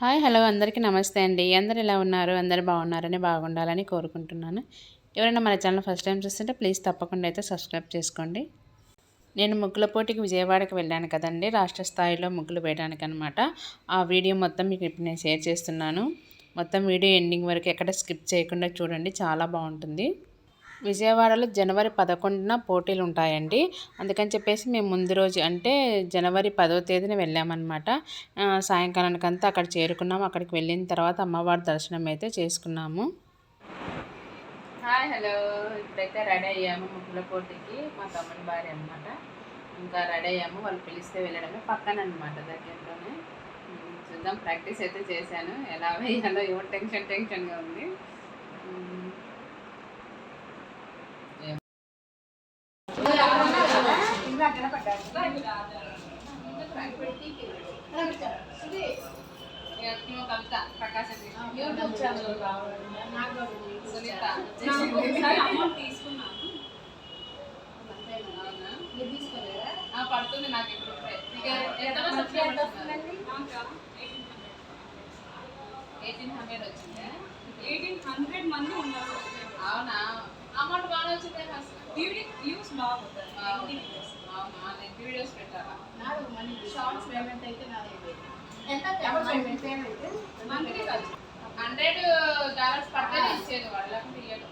Hi hello అందరికీ నమస్తే అండి. అందరు ఎలా ఉన్నారు? అందరు బాగున్నారని బాగుండాలని కోరుకుంటున్నాను. ఎవరైనా మన ఛానల్ ఫస్ట్ టైం చూస్తుంటే ప్లీజ్ తప్పకుండా అయితే సబ్స్క్రైబ్ చేసుకోండి. నేను ముగ్గుల పోటీకి విజయవాడకి వెళ్ళాను కదండి. రాష్ట్ర స్థాయిలో ముగ్గులు వేయడానికి అనమాట ఆ వీడియో మొత్తం మీకు ఇప్పుడు నేను షేర్ చేస్తున్నాను. మొత్తం వీడియో ఎండింగ్ వరకు ఎక్కడ స్కిప్ చేయకుండా చూడండి. చాలా బాగుంటుంది. విజయవాడలో జనవరి పదకొండున పోటీలు ఉంటాయండి అందుకని చెప్పేసి మేము ముందు రోజు అంటే జనవరి పదో తేదీన వెళ్ళామన్నమాట. సాయంకాలానికంతా అక్కడ చేరుకున్నాము. అక్కడికి వెళ్ళిన తర్వాత అమ్మవారి దర్శనం అయితే చేసుకున్నాము. Hi hello. ఇప్పుడైతే రెడీ అయ్యాము ముగ్గుల పోటీకి. మా తమ్ముని భార్య అనమాట ఇంకా రెడీ అయ్యాము. వాళ్ళు పిలిస్తే వెళ్ళడమే పక్కన అనమాట దగ్గరలోనే చూద్దాం. ప్రాక్టీస్ అయితే చేశాను. ఎలా వేయాలో ఏమో టెన్షన్ టెన్షన్గా ఉంది. పడుతుంది నాకు ఇప్పుడు ఎయిటీన్ హండ్రెడ్ వచ్చింది ఎయిటీన్ హండ్రెడ్ మంది ఉన్నారు. అవునా? అమౌంట్ బాగా వచ్చింది ఈవినింగ్ వ్యూస్ బాగుంటాయి వీడియోస్ నెట్ వీడియోస్ పెట్టాలా షార్ట్స్ పేమెంట్ అయితే మంత్లీ కాదు హండ్రెడ్ డాలర్స్ పడితే ఇచ్చేది వాళ్ళు లేకుంటే ఇయ్యడు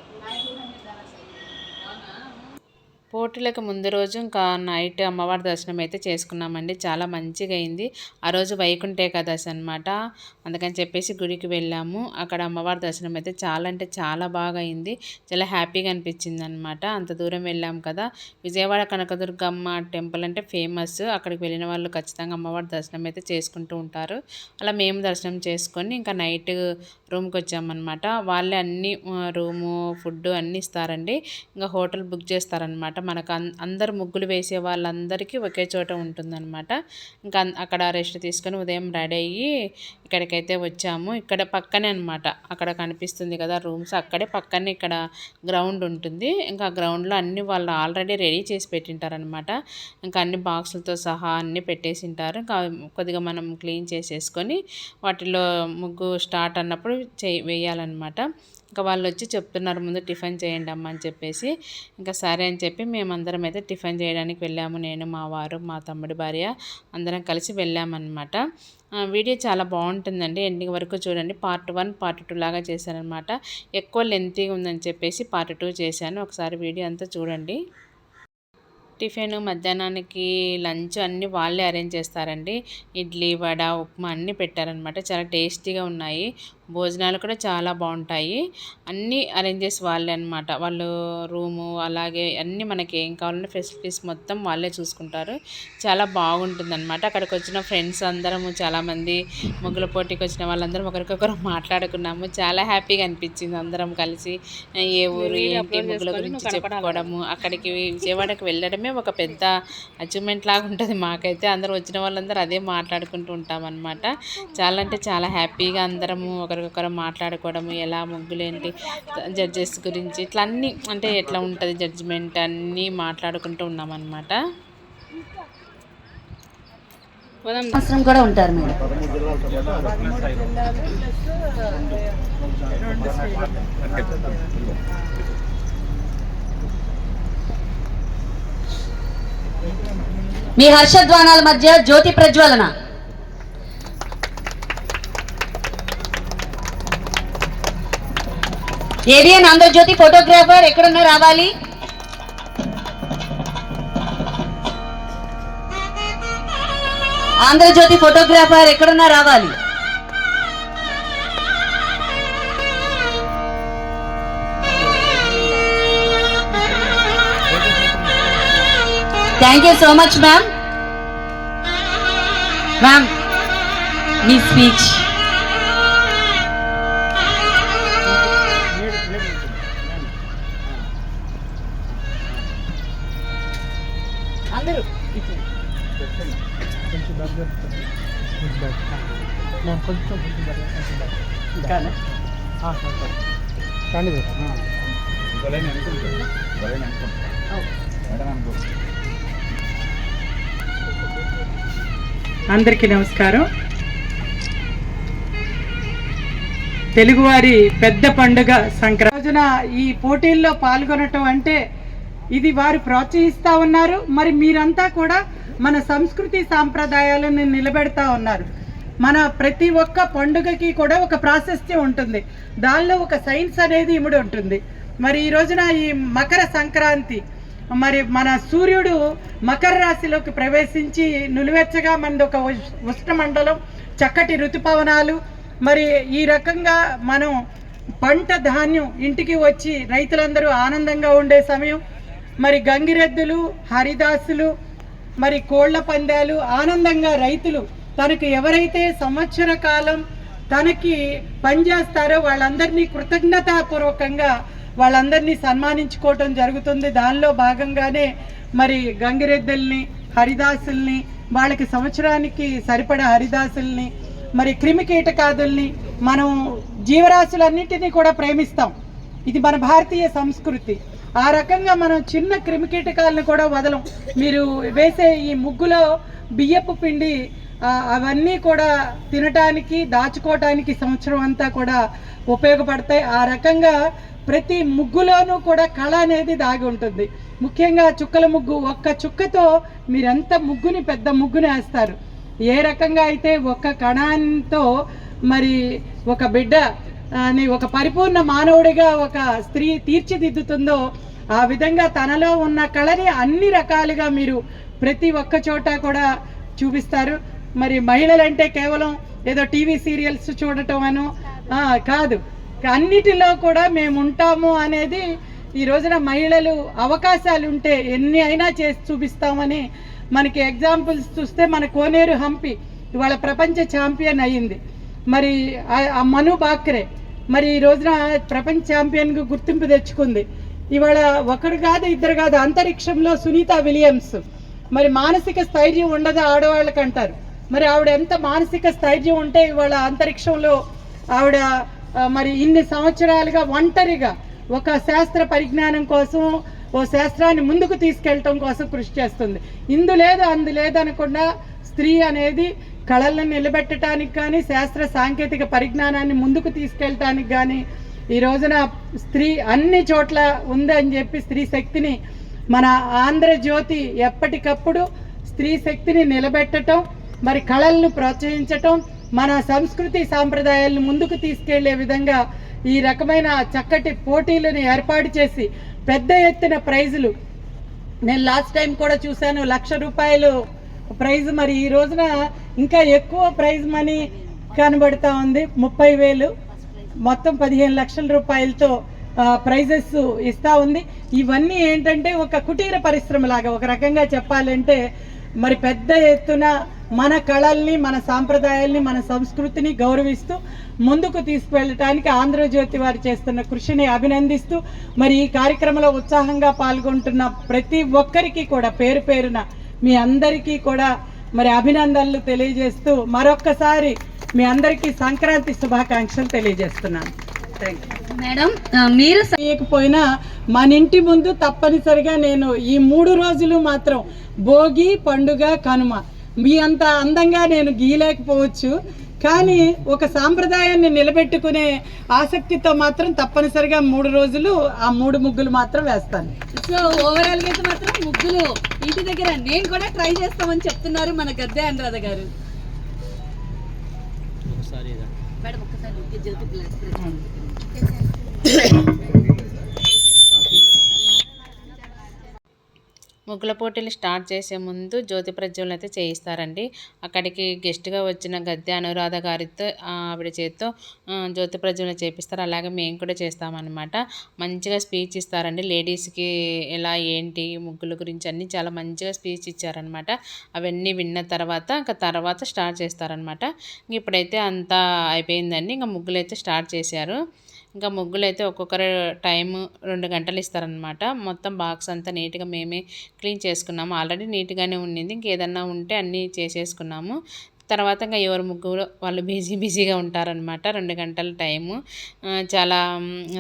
పోటీలకు ముందు రోజు ఇంకా నైట్ అమ్మవారి దర్శనం అయితే చేసుకున్నామండి. చాలా మంచిగా అయింది. ఆ రోజు వైకుంఠ ఏకాదశి అనమాట అందుకని చెప్పేసి గుడికి వెళ్ళాము. అక్కడ అమ్మవారి దర్శనం అయితే చాలా అంటే చాలా బాగా అయింది. చాలా హ్యాపీగా అనిపించింది అనమాట అంత దూరం వెళ్ళాము కదా. విజయవాడ కనకదుర్గమ్మ టెంపుల్ అంటే ఫేమస్. అక్కడికి వెళ్ళిన వాళ్ళు ఖచ్చితంగా అమ్మవారి దర్శనం అయితే చేసుకుంటూ ఉంటారు. అలా మేము దర్శనం చేసుకొని ఇంకా నైట్ రూమ్కి వచ్చామన్నమాట వాళ్ళే అన్ని రూము ఫుడ్ అన్నీ ఇస్తారండి. ఇంకా హోటల్ బుక్ చేస్తారనమాట మనకు అందరు ముగ్గులు వేసే వాళ్ళందరికీ ఒకే చోట ఉంటుందన్నమాట. ఇంకా అక్కడ రెస్ట్ తీసుకొని ఉదయం రెడీ అయ్యి ఇక్కడికైతే వచ్చాము. ఇక్కడ పక్కనే అనమాట అక్కడ కనిపిస్తుంది కదా రూమ్స్. అక్కడే పక్కనే ఇక్కడ గ్రౌండ్ ఉంటుంది. ఇంకా గ్రౌండ్లో అన్ని వాళ్ళు ఆల్రెడీ రెడీ చేసి పెట్టింటారనమాట ఇంకా అన్ని బాక్సులతో సహా అన్ని పెట్టేసింటారు. ఇంకా కొద్దిగా మనం క్లీన్ చేసేసుకొని వాటిలో ముగ్గు స్టార్ట్ అన్నప్పుడు చేయి వేయాలన్నమాట. ఇంకా వాళ్ళు వచ్చి చెప్తున్నారు ముందు టిఫిన్ చేయండి అమ్మ అని చెప్పేసి. ఇంకా సరే అని చెప్పి మేమందరం అయితే టిఫిన్ చేయడానికి వెళ్ళాము. నేను మా వారు మా తమ్ముడి భార్య అందరం కలిసి వెళ్ళామన్నమాట. వీడియో చాలా బాగుంటుందండి. ఎండింగ్ వరకు చూడండి. పార్ట్ వన్ పార్ట్ టూ లాగా చేశానమాట ఎక్కువ లెంతీగా ఉందని చెప్పేసి పార్ట్ టూ చేశాను. ఒకసారి వీడియో అంతా చూడండి. టిఫిన్ మధ్యాహ్నానికి లంచ్ అన్నీ వాళ్ళే అరేంజ్ చేస్తారండి. ఇడ్లీ వడ ఉప్మా అన్నీ పెట్టారనమాట చాలా టేస్టీగా ఉన్నాయి. భోజనాలు కూడా చాలా బాగుంటాయి. అన్నీ అరేంజ్ చేసి వాళ్ళే అనమాట వాళ్ళు రూము అలాగే అన్నీ మనకి ఏం కావాలన్నా ఫెసిలిటీస్ మొత్తం వాళ్ళే చూసుకుంటారు. చాలా బాగుంటుంది అనమాట అక్కడికి వచ్చిన ఫ్రెండ్స్ అందరము చాలామంది ముగ్గుల పోటీకి వచ్చిన వాళ్ళందరం ఒకరికొకరు మాట్లాడుకున్నాము. చాలా హ్యాపీగా అనిపించింది అందరం కలిసి. ఏ ఊరు ఏంటి ముగ్గుల గురించి చెప్పుకోవడము అక్కడికి విజయవాడకి వెళ్ళడమే ఒక పెద్ద అచీవ్మెంట్ లాగా ఉంటుంది మాకైతే. అందరూ వచ్చిన వాళ్ళందరూ అదే మాట్లాడుకుంటూ ఉంటాం అనమాట చాలా అంటే చాలా హ్యాపీగా అందరము ఒక ఒకరికొకరు మాట్లాడుకోవడము ఎలా ముగ్గులేంటి జడ్జెస్ గురించి ఇట్లా అన్నీ అంటే ఎట్లా ఉంటుంది జడ్జిమెంట్ అన్నీ మాట్లాడుకుంటూ ఉన్నామన్నమాట. సంవత్సరం కూడా ఉంటారు మేడం. మీ హర్షధ్వానాల మధ్య జ్యోతి ప్రజ్వలన. ఏబిఎన్ ఆంధ్రజ్యోతి ఫోటోగ్రాఫర్ ఎక్కడున్నా రావాలి? ఆంధ్రజ్యోతి ఫోటోగ్రాఫర్ ఎక్కడున్నా రావాలి? Thank you so much ma'am ma'am me speech కొంచెం దగ్గర కొంచెం కొంచెం కానీ కానీ అందరికీ నమస్కారం. తెలుగువారి పెద్ద పండుగ సంక్రాంతి. రోజున ఈ పోటీల్లో పాల్గొనటం అంటే ఇది వారు ప్రోత్సహిస్తూ ఉన్నారు. మరి మీరంతా కూడా మన సంస్కృతి సాంప్రదాయాలను నిలబెడతా ఉన్నారు. మన ప్రతి ఒక్క పండుగకి కూడా ఒక ప్రాశస్త్యం ఉంటుంది. దానిలో ఒక సైన్స్ అనేది ఇముడి ఉంటుంది. మరి ఈ రోజున ఈ మకర సంక్రాంతి మరి మన సూర్యుడు మకర రాశిలోకి ప్రవేశించి నులివెచ్చగా మనది ఒక ఉష్ణమండలం చక్కటి ఋతుపవనాలు మరి ఈ రకంగా మనం పంట ధాన్యం ఇంటికి వచ్చి రైతులందరూ ఆనందంగా ఉండే సమయం మరి గంగిరెద్దులు హరిదాసులు మరి కోళ్ళ పందాలు ఆనందంగా రైతులు తనకు ఎవరైతే సంవత్సర కాలం తనకి పనిచేస్తారో వాళ్ళందరినీ కృతజ్ఞతాపూర్వకంగా వాళ్ళందరినీ సన్మానించుకోవటం జరుగుతుంది. దానిలో భాగంగానే మరి గంగిరెద్దుల్ని హరిదాసుల్ని వాళ్ళకి సంవత్సరానికి సరిపడా హరిదాసుల్ని మరి క్రిమి కీటకాదుల్ని మనం జీవరాశులన్నింటినీ కూడా ప్రేమిస్తాం. ఇది మన భారతీయ సంస్కృతి. ఆ రకంగా మనం చిన్న క్రిమికీటకాలను కూడా వదలం. మీరు వేసే ఈ ముగ్గులో బియ్యపు పిండి అవన్నీ కూడా తినటానికి దాచుకోవటానికి సంవత్సరం అంతా కూడా ఉపయోగపడతాయి. ఆ రకంగా ప్రతి ముగ్గులోనూ కూడా కళ అనేది దాగి ఉంటుంది. ముఖ్యంగా చుక్కల ముగ్గు ఒక్క చుక్కతో మీరెంత ముగ్గుని పెద్ద ముగ్గుని వేస్తారు? ఏ రకంగా అయితే ఒక్క కణాంతో మరి ఒక బిడ్డ ఒక పరిపూర్ణ మానవుడిగా ఒక స్త్రీ తీర్చిదిద్దుతుందో ఆ విధంగా తనలో ఉన్న కళని అన్ని రకాలుగా మీరు ప్రతి ఒక్క చోట కూడా చూపిస్తారు. మరి మహిళలంటే కేవలం ఏదో టీవీ సీరియల్స్ చూడటం అను కాదు. అన్నిటిలో కూడా మేము ఉంటాము అనేది ఈ రోజున మహిళలు అవకాశాలు ఉంటే ఎన్ని అయినా చేసి చూపిస్తామని మనకి ఎగ్జాంపుల్స్ చూస్తే మన కోనేరు హంపి ఇవాళ ప్రపంచ ఛాంపియన్ అయ్యింది. మరి ఆ- ఆ మను బాక్రే మరి ఈ రోజున ప్రపంచ ఛాంపియన్కు గుర్తింపు తెచ్చుకుంది. ఇవాళ ఒకడు కాదు ఇద్దరు కాదు అంతరిక్షంలో సునీత విలియమ్స్. మరి మానసిక స్థైర్యం ఉండదు ఆడవాళ్ళకి అంటారు. మరి ఆవిడ ఎంత మానసిక స్థైర్యం ఉంటే ఇవాళ అంతరిక్షంలో ఆవిడ మరి ఇన్ని సంవత్సరాలుగా ఒంటరిగా ఒక శాస్త్ర పరిజ్ఞానం కోసం ఓ శాస్త్రాన్ని ముందుకు తీసుకెళ్ళటం కోసం కృషి చేస్తుంది. ఇందు లేదు అందు లేదనకుండా స్త్రీ అనేది కళలను నిలబెట్టడానికి కానీ శాస్త్ర సాంకేతిక పరిజ్ఞానాన్ని ముందుకు తీసుకెళ్ళటానికి కానీ ఈ రోజున స్త్రీ అన్ని చోట్ల ఉందని చెప్పి స్త్రీ శక్తిని మన ఆంధ్రజ్యోతి ఎప్పటికప్పుడు స్త్రీ శక్తిని నిలబెట్టడం మరి కళలను ప్రోత్సహించటం మన సంస్కృతి సాంప్రదాయాలను ముందుకు తీసుకెళ్ళే విధంగా ఈ రకమైన చక్కటి పోటీలను ఏర్పాటు చేసి పెద్ద ఎత్తున ప్రైజులు. నేను లాస్ట్ టైం కూడా చూశాను లక్ష రూపాయలు ప్రైజ్ మరి ఈ రోజున ఇంకా ఎక్కువ ప్రైజ్ మనీ కనబడతా ఉంది. ముప్పై వేలు. మొత్తం పదిహేను లక్షల రూపాయలతో ప్రైజెస్ ఇస్తా ఉంది. ఇవన్నీ ఏంటంటే ఒక కుటీర పరిశ్రమ లాగా ఒక రకంగా చెప్పాలంటే మరి పెద్ద ఎత్తున మన కళల్ని మన సాంప్రదాయాల్ని మన సంస్కృతిని గౌరవిస్తూ ముందుకు తీసుకువెళ్ళటానికి ఆంధ్రజ్యోతి వారు చేస్తున్న కృషిని అభినందిస్తూ మరి ఈ కార్యక్రమంలో ఉత్సాహంగా పాల్గొంటున్న ప్రతి ఒక్కరికి కూడా పేరు పేరున మీ అందరికీ కూడా మరి అభినందనలు తెలియజేస్తూ మరొక్కసారి మీ అందరికీ సంక్రాంతి శుభాకాంక్షలు తెలియజేస్తున్నాను. మేడం మీరు చేయకపోయినా మన ఇంటి ముందు తప్పనిసరిగా నేను ఈ మూడు రోజులు మాత్రం భోగి పండుగ కనుమ. మీ అంత అందంగా నేను గీయలేకపోవచ్చు. కానీ ఒక సాంప్రదాయాన్ని నిలబెట్టుకునే ఆసక్తితో మాత్రం తప్పనిసరిగా మూడు రోజులు ఆ మూడు ముగ్గులు మాత్రం వేస్తాను. సో ఓవరాల్గా అయితే మాత్రం ముగ్గులు ఇంటి దగ్గర నేను కూడా ట్రై చేస్తామని చెప్తున్నారు మన గద్దె అనురాధ గారు. మేడం ఒక్కసారి ముగ్గుల పోటీలు స్టార్ట్ చేసే ముందు జ్యోతి ప్రజ్వలన అయితే చేయిస్తారండి. అక్కడికి గెస్ట్గా వచ్చిన గద్దె అనురాధ గారితో ఆవిడ చేతితో జ్యోతి ప్రజ్వలన చేపిస్తారు. అలాగే మేము కూడా చేస్తామన్నమాట. మంచిగా స్పీచ్ ఇస్తారండి. లేడీస్కి ఎలా ఏంటి ముగ్గుల గురించి అన్నీ చాలా మంచిగా స్పీచ్ ఇచ్చారనమాట అవన్నీ విన్న తర్వాత ఇంకా తర్వాత స్టార్ట్ చేస్తారనమాట ఇప్పుడైతే అంతా అయిపోయిందండి. ఇంకా ముగ్గులు అయితే స్టార్ట్ చేశారు. ఇంకా ముగ్గులు అయితే ఒక్కొక్కరు టైం రెండు గంటలు ఇస్తారనమాట మొత్తం బాక్స్ అంతా నీట్గా మేమే క్లీన్ చేసుకున్నాము. ఆల్రెడీ నీట్గానే ఉండింది ఇంకేదన్నా ఉంటే అన్నీ చేసేసుకున్నాము. తర్వాత ఇంకా ఎవరు ముగ్గురు వాళ్ళు బిజీ బిజీగా ఉంటారనమాట రెండు గంటల టైము. చాలా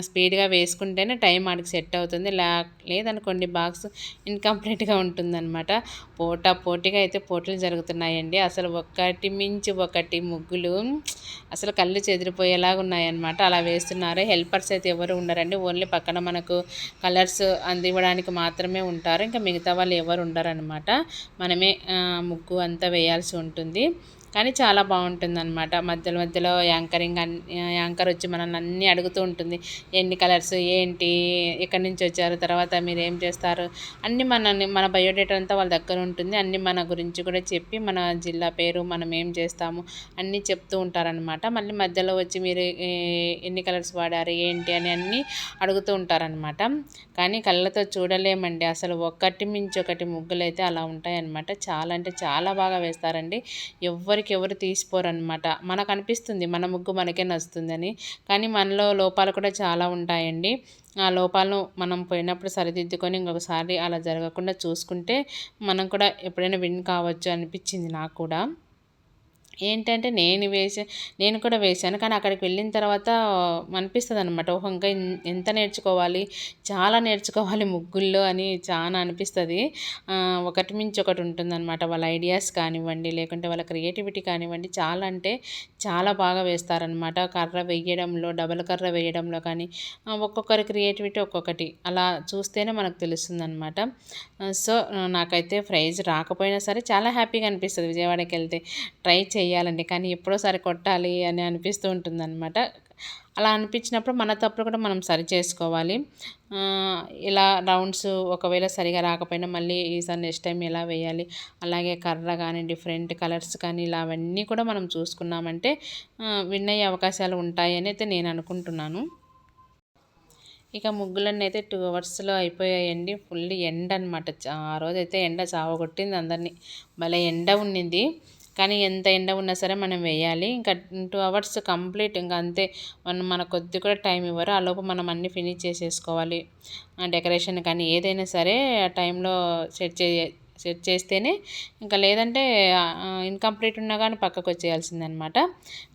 స్పీడ్గా వేసుకుంటేనే టైం వాడికి సెట్ అవుతుంది. లే లేదనుకోండి బాక్స్ ఇన్కంప్లీట్గా ఉంటుందన్నమాట. పోటా పోటీగా అయితే పోటీలు జరుగుతున్నాయండి. అసలు ఒకటి మించి ఒకటి ముగ్గులు అసలు కళ్ళు చెదిరిపోయేలాగా ఉన్నాయన్నమాట. అలా వేస్తున్నారు. హెల్పర్స్ అయితే ఎవరు ఉండరండి. ఓన్లీ పక్కన మనకు కలర్స్ అందివ్వడానికి మాత్రమే ఉంటారు. ఇంకా మిగతా వాళ్ళు ఎవరు ఉండరనమాట మనమే ముగ్గు అంతా వేయాల్సి ఉంటుంది. కానీ చాలా బాగుంటుంది అనమాట మధ్యలో మధ్యలో యాంకరింగ్ యాంకర్ వచ్చి మనల్ని అన్నీ అడుగుతూ ఉంటుంది. ఎన్ని కలర్స్ ఏంటి ఎక్కడి నుంచి వచ్చారు తర్వాత మీరు ఏం చేస్తారు? అన్నీ మనల్ని మన బయోడేటా అంతా వాళ్ళ దగ్గర ఉంటుంది. అన్నీ మన గురించి కూడా చెప్పి మన జిల్లా పేరు మనం ఏం చేస్తాము అన్నీ చెప్తూ ఉంటారనమాట మళ్ళీ మధ్యలో వచ్చి మీరు ఎన్ని కలర్స్ వాడారు ఏంటి అని అన్నీ అడుగుతూ ఉంటారనమాట కానీ కళ్ళతో చూడలేమండి. అసలు ఒకటి మించి ఒకటి ముగ్గులు అయితే అలా ఉంటాయన్నమాట. చాలా అంటే చాలా బాగా వేస్తారండి. ఎవ్వరికి ఎవరు తీసిపోరనమాట మనకు అనిపిస్తుంది మన ముగ్గు మనకే నచ్చుతుందని. కానీ మనలో లోపాలు కూడా చాలా ఉంటాయండి. ఆ లోపాలను మనం పోయినప్పుడు సరిదిద్దుకొని ఇంకొకసారి అలా జరగకుండా చూసుకుంటే మనం కూడా ఎప్పుడైనా విన్ కావచ్చు అనిపించింది నాకు కూడా. ఏంటంటే నేను వేసే నేను కూడా వేశాను. కానీ అక్కడికి వెళ్ళిన తర్వాత అనిపిస్తుంది అనమాట ఓహో ఇంకా ఎంత నేర్చుకోవాలి? చాలా నేర్చుకోవాలి ముగ్గుల్లో అని చాలా అనిపిస్తుంది. ఒకటి మించి ఒకటి ఉంటుందన్నమాట. వాళ్ళ ఐడియాస్ కానివ్వండి లేకుంటే వాళ్ళ క్రియేటివిటీ కానివ్వండి చాలా అంటే చాలా బాగా వేస్తారనమాట కర్ర వేయడంలో డబల్ కర్ర వేయడంలో కానీ ఒక్కొక్కరి క్రియేటివిటీ ఒక్కొక్కటి. అలా చూస్తేనే మనకు తెలుస్తుంది అనమాట సో నాకైతే ప్రైజ్ రాకపోయినా సరే చాలా హ్యాపీగా అనిపిస్తుంది విజయవాడకి వెళ్తే ట్రై చేయాలండి కానీ ఎప్పుడోసారి కొట్టాలి అని అనిపిస్తూ ఉంటుందన్నమాట. అలా అనిపించినప్పుడు మన తప్పులు కూడా మనం సరి చేసుకోవాలి. ఇలా రౌండ్స్ ఒకవేళ సరిగా రాకపోయినా మళ్ళీ ఈసారి నెక్స్ట్ టైం ఎలా వేయాలి? అలాగే కర్ర కానీ డిఫరెంట్ కలర్స్ కానీ ఇలా అవన్నీ కూడా మనం చూసుకున్నామంటే విన్ అయ్యే అవకాశాలు ఉంటాయని అయితే నేను అనుకుంటున్నాను. ఇక ముగ్గులన్నీ అయితే టూ అవర్స్లో అయిపోయాయండి. ఫుల్ ఎండ అనమాట ఆ రోజు అయితే ఎండ చావగొట్టింది అందరినీ. భలే ఎండ ఉండింది కానీ ఎంత ఎండ ఉన్నా సరే మనం వేయాలి. ఇంకా టూ అవర్స్ కంప్లీట్ ఇంకా అంతే. మనం మన కొద్ది కూడా టైం ఇవ్వరు. ఆ లోపు మనం అన్నీ ఫినిష్ చేసేసుకోవాలి. డెకరేషన్ కానీ ఏదైనా సరే ఆ టైంలో సెట్ చే సెట్ చేస్తేనే ఇంకా లేదంటే ఇన్కంప్లీట్ ఉన్నా కానీ పక్కకు వచ్చేయాల్సిందనమాట.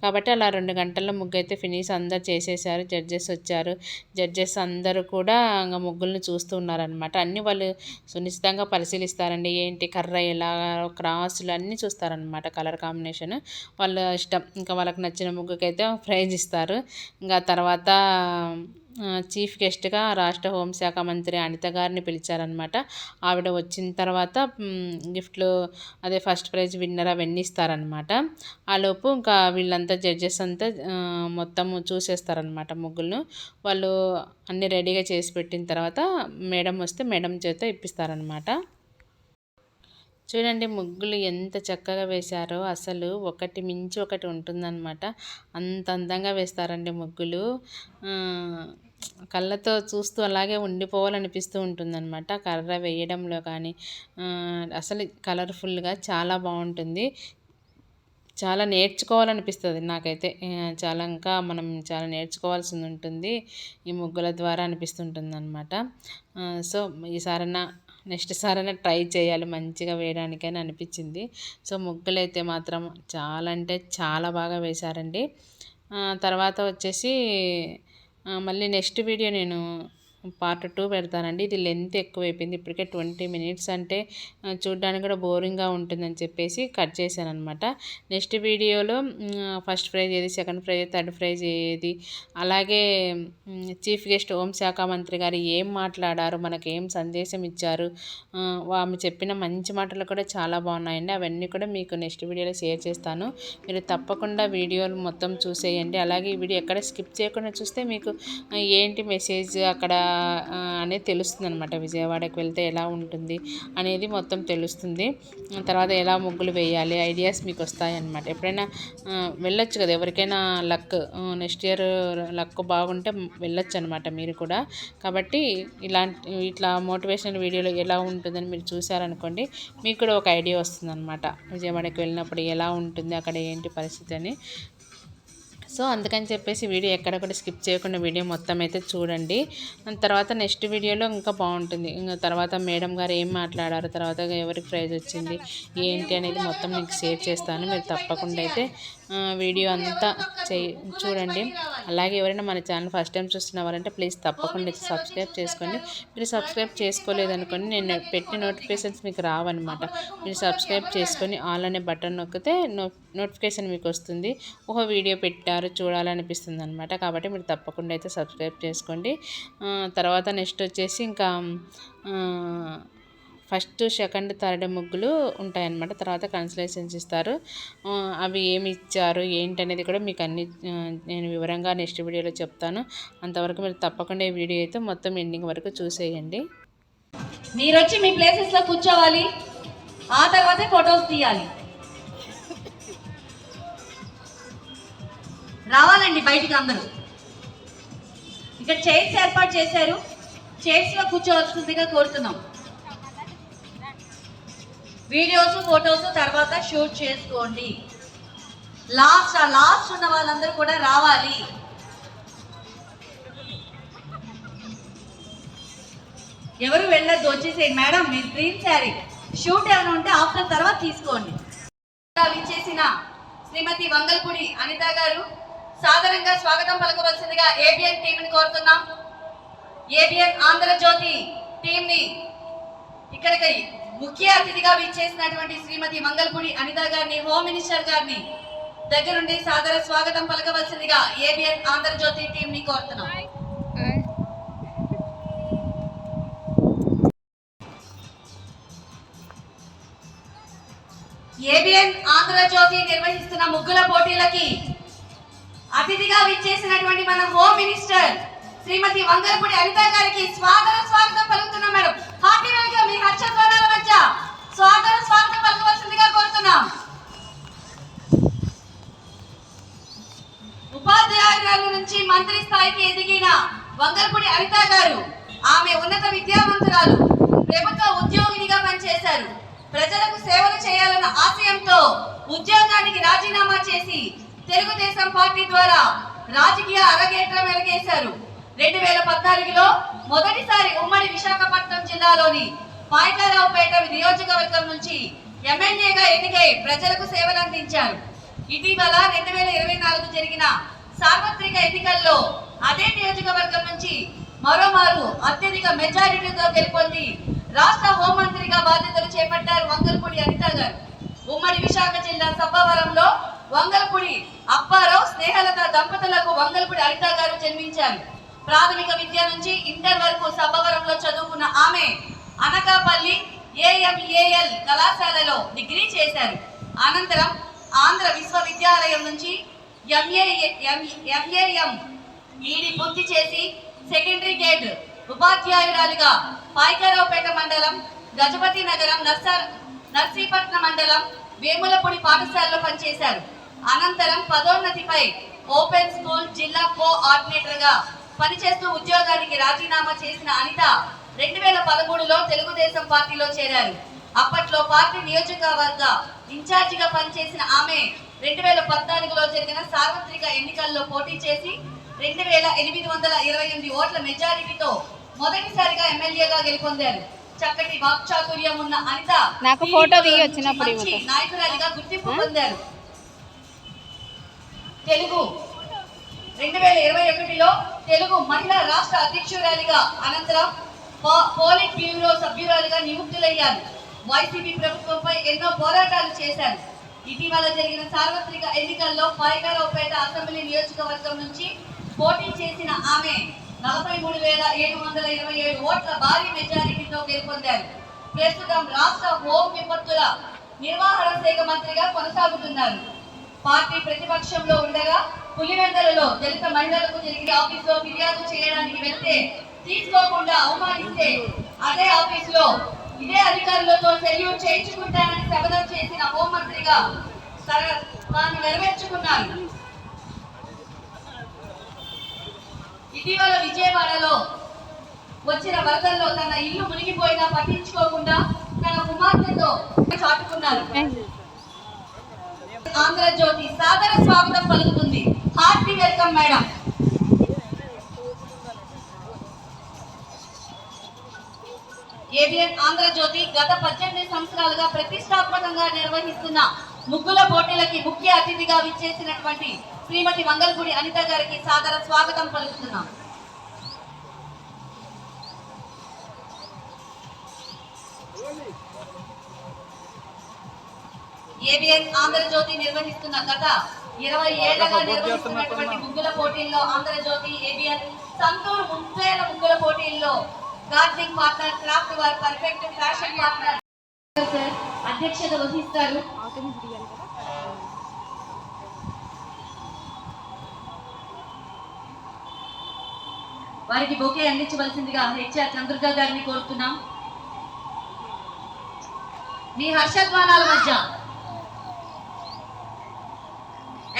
కాబట్టి అలా రెండు గంటల్లో ముగ్గు అయితే ఫినిష్ అందరు చేసేసారు జడ్జెస్ వచ్చారు. జడ్జెస్ అందరూ కూడా ఇంకా ముగ్గుల్ని చూస్తూ ఉన్నారనమాట. అన్నీ వాళ్ళు సునిశ్చితంగా పరిశీలిస్తారండి ఏంటి కర్ర ఎలా క్రాసులు అన్నీ చూస్తారనమాట కలర్ కాంబినేషన్. వాళ్ళ ఇష్టం ఇంకా వాళ్ళకి నచ్చిన ముగ్గుకైతే ప్రైజ్ ఇస్తారు. ఇంకా తర్వాత చీఫ్ గెస్ట్గా రాష్ట్ర హోంశాఖ మంత్రి అనిత గారిని పిలిచారనమాట ఆవిడ వచ్చిన తర్వాత గిఫ్ట్లు అదే ఫస్ట్ ప్రైజ్ విన్నర్ అవన్నీ ఇస్తారనమాట ఆలోపు ఇంకా వీళ్ళంతా జడ్జెస్ అంతా మొత్తం చూసేస్తారనమాట ముగ్గులను. వాళ్ళు అన్నీ రెడీగా చేసి పెట్టిన తర్వాత మేడం వస్తే మేడం చేత ఇప్పిస్తారనమాట చూడండి ముగ్గులు ఎంత చక్కగా వేశారో. అసలు ఒకటి మించి ఒకటి ఉంటుందన్నమాట. అంత అందంగా వేస్తారండి ముగ్గులు. కళ్ళతో చూస్తూ అలాగే ఉండిపోవాలనిపిస్తూ ఉంటుందన్నమాట. కర్ర వేయడంలో కానీ అసలు కలర్ఫుల్గా చాలా బాగుంటుంది. చాలా నేర్చుకోవాలనిపిస్తుంది నాకైతే. చాలా ఇంకా మనం చాలా నేర్చుకోవాల్సింది ఉంటుంది. ఈ ముగ్గుల ద్వారా అనిపిస్తుంటుంది అనమాట సో ఈసారైనా నెక్స్ట్ సారైనా ట్రై చేయాలి మంచిగా వేయడానికని అనిపించింది. సో ముగ్గులు అయితే మాత్రం చాలా అంటే చాలా బాగా వేశారండి. తర్వాత వచ్చేసి మళ్ళీ నెక్స్ట్ వీడియో నేను పార్ట్ టూ పెడతానండి. ఇది లెంత్ ఎక్కువైపోయింది. ఇప్పటికే ట్వంటీ మినిట్స్ అంటే చూడడానికి చూడ్డానికి కూడా బోరింగ్గా ఉంటుందని చెప్పేసి కట్ చేశాను అనమాట నెక్స్ట్ వీడియోలో ఫస్ట్ ప్రైజ్ ఏది సెకండ్ ప్రైజ్ థర్డ్ ప్రైజ్ ఏది అలాగే చీఫ్ గెస్ట్ హోంశాఖ మంత్రి గారు ఏం మాట్లాడారు మనకి ఏం సందేశం ఇచ్చారు ఆమె చెప్పిన మంచి మాటలు కూడా చాలా బాగున్నాయండి. అవన్నీ కూడా మీకు నెక్స్ట్ వీడియోలో షేర్ చేస్తాను. మీరు తప్పకుండా వీడియోలు మొత్తం చూసేయండి. అలాగే ఈ వీడియో ఎక్కడ స్కిప్ చేయకుండా చూస్తే మీకు ఏంటి మెసేజ్ అక్కడ అనేది తెలుస్తుంది అనమాట విజయవాడకి వెళ్తే ఎలా ఉంటుంది అనేది మొత్తం తెలుస్తుంది. తర్వాత ఎలా ముగ్గులు వేయాలి ఐడియాస్ మీకు వస్తాయన్నమాట. ఎప్పుడైనా వెళ్ళొచ్చు కదా. ఎవరికైనా లక్ నెక్స్ట్ ఇయర్ లక్ బాగుంటే వెళ్ళొచ్చు అనమాట మీరు కూడా. కాబట్టి ఇలాంటి ఇట్లా మోటివేషనల్ వీడియోలు ఎలా ఉంటుందని మీరు చూసారనుకోండి మీకు కూడా ఒక ఐడియా వస్తుంది అనమాట విజయవాడకి వెళ్ళినప్పుడు ఎలా ఉంటుంది అక్కడ ఏంటి పరిస్థితి అని. సో అందుకని చెప్పేసి వీడియో ఎక్కడ కూడా స్కిప్ చేయకుండా వీడియో మొత్తం అయితే చూడండి. తర్వాత నెక్స్ట్ వీడియోలో ఇంకా బాగుంటుంది. ఇంకా తర్వాత మేడం గారు ఏం మాట్లాడారు తర్వాత ఎవరికి ప్రైజ్ వచ్చింది ఏంటి అనేది మొత్తం మీకు షేర్ చేస్తాను. మీరు తప్పకుండా అయితే వీడియో అంతా చూడండి. అలాగే ఎవరైనా మన ఛానల్ ఫస్ట్ టైం చూస్తున్న వారంటే ప్లీజ్ తప్పకుండా అయితే సబ్స్క్రైబ్ చేసుకోండి. మీరు సబ్స్క్రైబ్ చేసుకోలేదనుకోండి నేను పెట్టిన నోటిఫికేషన్స్ మీకు రావన్నమాట. మీరు సబ్స్క్రైబ్ చేసుకొని ఆల్ అనే బటన్ నొక్కితే నో నోటిఫికేషన్ మీకు వస్తుంది ఒక వీడియో పెట్టారు చూడాలనిపిస్తుంది అనమాట కాబట్టి మీరు తప్పకుండా అయితే సబ్స్క్రైబ్ చేసుకోండి. తర్వాత నెక్స్ట్ వచ్చేసి ఇంకా ఫస్ట్ సెకండ్ థర్డ్ ముగ్గులు ఉంటాయన్నమాట. తర్వాత కన్సలేషన్స్ ఇస్తారు. అవి ఏమి ఇచ్చారు ఏంటి అనేది కూడా మీకు అన్ని నేను వివరంగా నెక్స్ట్ వీడియోలో చెప్తాను. అంతవరకు మీరు తప్పకుండా ఈ వీడియో అయితే మొత్తం ఎండింగ్ వరకు చూసేయండి. మీరు వచ్చి మీ ప్లేసెస్లో కూర్చోవాలి. ఆ తర్వాతే ఫొటోస్ తీయాలి. రావాలండి బయటికి అందరూ. ఇక్కడ చైర్స్ ఏర్పాటు చేశారు. చైర్స్లో కూర్చోవలసిందిగా కోరుతున్నాం. వీడియోస్ ఫొటోస్ తర్వాత షూట్ చేసుకోండి. లాస్ట్ ఆ లాస్ట్ ఉన్న వాళ్ళందరూ కూడా రావాలి. ఎవరు వెళ్ళద్దు వచ్చేసేయండి. మేడం మీ గ్రీన్ శారీ షూట్ ఏమైనా ఉంటే ఆఫ్టర్ తర్వాత తీసుకోండి. విచ్చేసిన శ్రీమతి వంగల్పూడి అనిత గారు సాధారణంగా స్వాగతం పలకవలసిందిగా ఏబిఎన్ టీంని కోరుతున్నాం. ఏబిఎన్ ఆంధ్రజ్యోతి టీంని ఇక్కడికి ముఖ్య అతిథిగా విచ్చేసినటువంటి శ్రీమతి మంగళపూడి అనిత గారిని హోమ్ మినిస్టర్ గారిని దగ్గరుండి సాదర స్వాగతం పలకవలసిందిగా ఏబిఎన్ ఆంధ్రజ్యోతి టీంని కోరుతున్నాం. ఏబిఎన్ ఆంధ్రజ్యోతి నిర్వహిస్తున్న ముగ్గుల పోటీలకి అతిథిగా విచ్చేసినటువంటి మన హోమ్ మినిస్టర్ శ్రీమతి వంగలపూడి అనిత గారికి స్వాగతం స్వాగతం పలుకుతున్నాం మేడం. హార్టీ వెల్కమ్ మీ హర్షధ్వానాల మధ్య. స్వాగతం స్వాగతం పలకవలసిందిగా కోరుతున్నాం. ఉపాధ్యాయురాల నుంచి మంత్రి స్థాయికి ఎదిగిన వంగలపూడి అనిత గారు ఆమె ఉన్నత విద్యావంతురాలు ప్రభుత్వ ఉద్యోగినిగా పనిచేశారు. ప్రజలకు సేవలు చేయాలన్న ఆశయంతో ఉద్యోగానికి రాజీనామా చేసి తెలుగుదేశం పార్టీ ద్వారా రాజకీయ అరగేట్రం వెలగేశారు. రెండు వేల పద్నాలుగులో మొదటిసారి ఉమ్మడి విశాఖపట్నం జిల్లాలోని పాయకారావుపేట నియోజకవర్గం నుంచి ఎమ్మెల్యేగా ఎన్నికై ప్రజలకు సేవలు అందించారు ఇటీవల రెండు వేల ఇరవై నాలుగు జరిగిన సార్వత్రిక ఎన్నికల్లో అదే నియోజకవర్గం నుంచి మరోమారు అత్యధిక మెజారిటీతో గెలుపొంది రాష్ట్ర హోంమంత్రిగా బాధ్యతలు చేపట్టారు వంగల్పూడి అనిత గారు. ఉమ్మడి విశాఖ జిల్లా సబ్బవరంలో వంగల్పూడి అప్పారావు స్నేహలత దంపతులకు వంగల్పూడి అనిత గారు జన్మించారు. ప్రాథమిక విద్య నుంచి ఇంటర్ వరకు సబ్బవరంలో చదువుకున్న ఆమె అనకాపల్లి ఏఎంఏఎల్ కళాశాలలో డిగ్రీ చేశారు. అనంతరం ఆంధ్ర విశ్వవిద్యాలయం నుంచి ఎంఏ ఎంఏఎం ఈడి పూర్తి చేసి సెకండరీ గేట్ ఉపాధ్యాయురాలిగా పాయకరావుపేట మండలం గజపతి నగరం నర్సర్ నర్సీపట్నం మండలం వేములపూడి పాఠశాలలో పనిచేశారు. అనంతరం పదోన్నతిపై ఓపెన్ స్కూల్ జిల్లా కోఆర్డినేటర్గా పనిచేస్తూ ఉద్యోగానికి రాజీనామా చేసిన అనిత రెండు వేల పదమూడులో తెలుగుదేశం పార్టీలో చేరారు. అప్పట్లో పార్టీ నియోజకవర్గ ఇన్ఛార్జిగా పనిచేసిన ఆమె రెండు వేల పద్నాలుగులో జరిగిన సార్వత్రిక ఎన్నికల్లో పోటీ చేసి రెండు వేల ఎనిమిది వందల ఇరవై ఎనిమిది ఓట్ల మెజారిటీతో మొదటిసారిగా ఎమ్మెల్యేగా గెలుపొందారు. చక్కటి వాక్చాతుర్యం ఉన్న అనిత నాకు ఫోటో నాయకురాలిగా గుర్తింపు పొందారు. తెలుగు. రెండు వేల ఇరవై ఒకటిలో తెలుగు మహిళా రాష్ట్ర అధ్యక్షురాలిగా అనంతరం పోలిట్ బ్యూరో సభ్యురాలిగా నియుక్తులయ్యారు. వైసీపీ ప్రభుత్వంపై ఎన్నో పోరాటాలు చేశారు. ఇటీవల జరిగిన సార్వత్రిక ఎన్నికల్లో పాయగారావుపేట అసెంబ్లీ నియోజకవర్గం నుంచి పోటీ చేసిన ఆమె నలభై మూడు వేల ఏడు వందల ఇరవై ఏడు ఓట్ల భారీ మెజారిటీతో గెలుపొందారు. ప్రస్తుతం రాష్ట్ర హోం విపత్తుల నిర్వహణ శాఖ మంత్రిగా కొనసాగుతున్నారు. పార్టీ ప్రతిపక్షంలో ఉండగా పులివెందలలో దళిత మహిళలకు జరిగిన ఆఫీసులో ఫిర్యాదు చేయడానికి వెళ్తే తీసుకోకుండా అవమానిస్తే అదే ఆఫీసులో ఇదే అధికారులతో సెల్యూట్ చేయించుకుంటానని శపథం చేసిన హోంమంత్రిగా తాను నెరవేర్చుకున్నారు. ఇటీవల విజయవాడలో వచ్చిన వరదల్లో తన ఇల్లు మునిగిపోయినా పట్టించుకోకుండా తన కుమార్తెతో చాటుకున్నారు. ఆంధ్రజ్యోతి సాదర స్వాగతం పలుకుతుంది. Hearty welcome madam. ABN Andhrajyothi గత పద్దెనిమిది సంవత్సరాలుగా ప్రతిష్టాత్మకంగా నిర్వహిస్తున్న ముగ్గుల పోటీలకి ముఖ్య అతిథిగా విచ్చేసినటువంటి శ్రీమతి మంగళపూడి అనిత గారికి సాదర స్వాగతం పలుకుతున్నాం. ఏబిఎన్ ఆంధ్రజ్యోతి నిర్వహిస్తున్న గత ఇరవై ఏళ్ళగా నిర్వహిస్తున్నటువంటి ముగ్గుల పోటీల్లో ఆంధ్రజ్యోతి ఏబిఎన్ సంతూర్ ముప్పేల ముగ్గుల పోటీల్లో gardening partner craft war perfect fashion partner sir అధ్యక్షత వహిస్తారు. వారికి బొకే అందించవలసిందిగా హెచ్ఆర్ చంద్రుగా గారిని కోరుతున్నాం. మీ హర్షధ్వానాల మధ్య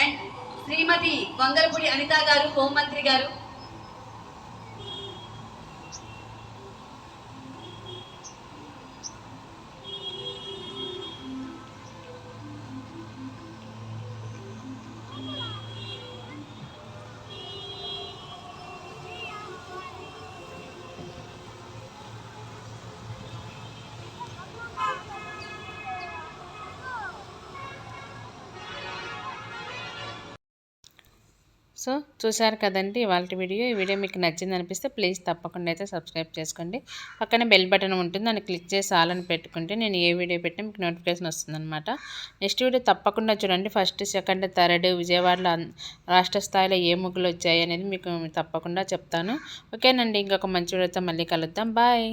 అండ్ శ్రీమతి వంగలపూడి అనిత గారు హోంమంత్రి గారు సో చూశారు కదండి ఇవాళ వీడియో. ఈ వీడియో మీకు నచ్చింది అనిపిస్తే ప్లీజ్ తప్పకుండా అయితే సబ్స్క్రైబ్ చేసుకోండి. పక్కన బెల్ బటన్ ఉంటుంది దాన్ని క్లిక్ చేసి ఆల్ అని పెట్టుకుంటే నేను ఏ వీడియో పెట్టినా మీకు నోటిఫికేషన్ వస్తుందన్నమాట. నెక్స్ట్ వీడియో తప్పకుండా చూడండి. ఫస్ట్ సెకండ్ థర్డ్ విజయవాడలో రాష్ట్ర స్థాయిలో ఏ ముగ్గులు వచ్చాయి అనేది మీకు తప్పకుండా చెప్తాను. ఓకేనండి ఇంకొక మంచి వీడియోతో మళ్ళీ కలుద్దాం. బాయ్.